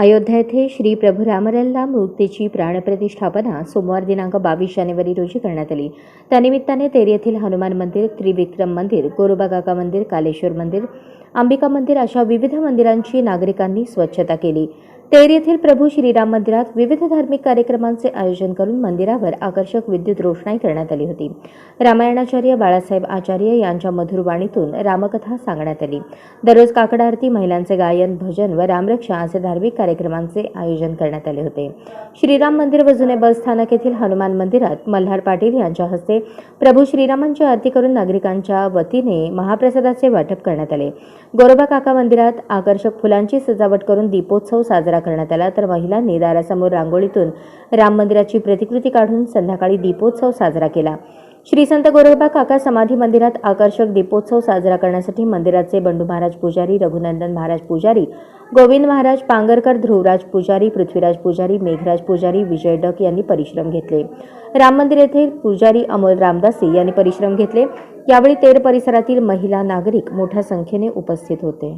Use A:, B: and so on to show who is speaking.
A: अयोध्या येथे श्री प्रभू रामलल्ला मूर्तीची प्राणप्रतिष्ठापना सोमवार दिनांक बावीस जानेवारी रोजी करण्यात आली. त्यानिमित्ताने तेर येथील हनुमान मंदिर त्रिविक्रम मंदिर गोरोबा काका मंदिर कालेश्वर मंदिर अंबिका मंदिर अशा विविध मंदिरांची नागरिकांनी स्वच्छता केली. तेर येथील प्रभू श्रीराम मंदिरात विविध धार्मिक कार्यक्रमांचे आयोजन करून मंदिरावर आकर्षक विद्युत रोषणाई करण्यात आली होती. रामायणाचार्य बाळासाहेब आचार्य यांच्या मधुर वाणीतून रामकथा सांगण्यात आली. दररोज काकड आरती महिलांचे गायन भजन व रामरक्षा असे धार्मिक कार्यक्रमांचे आयोजन करण्यात आले होते. श्रीराम मंदिर व जुने बस स्थानक येथील हनुमान मंदिरात मल्हार पाटील यांच्या हस्ते प्रभू श्रीरामांची आरती करून नागरिकांच्या वतीने महाप्रसादाचे वाटप करण्यात आले. गोरोबा काका मंदिरात आकर्षक फुलांची सजावट करून दीपोत्सव साजरा करण्यात आला. तर महिलांनी दारासमोर रांगोळीतून राम मंदिराची प्रतिकृती काढून संध्याकाळी दीपोत्सव साजरा केला. श्री संत गोरोबा काका समाधी मंदिरात आकर्षक दीपोत्सव साजरा करण्यासाठी मंदिराचे बंडू महाराज पुजारी रघुनंदन महाराज पुजारी गोविंद महाराज पांगरकर ध्रुवराज पुजारी पृथ्वीराज पुजारी मेघराज पुजारी विजय डक यांनी परिश्रम घेतले. राम मंदिर येथे पुजारी अमोल रामदासी यांनी परिश्रम घेतले. यावेळी तेर परिसरातील महिला नागरिक मोठ्या संख्येने उपस्थित होते.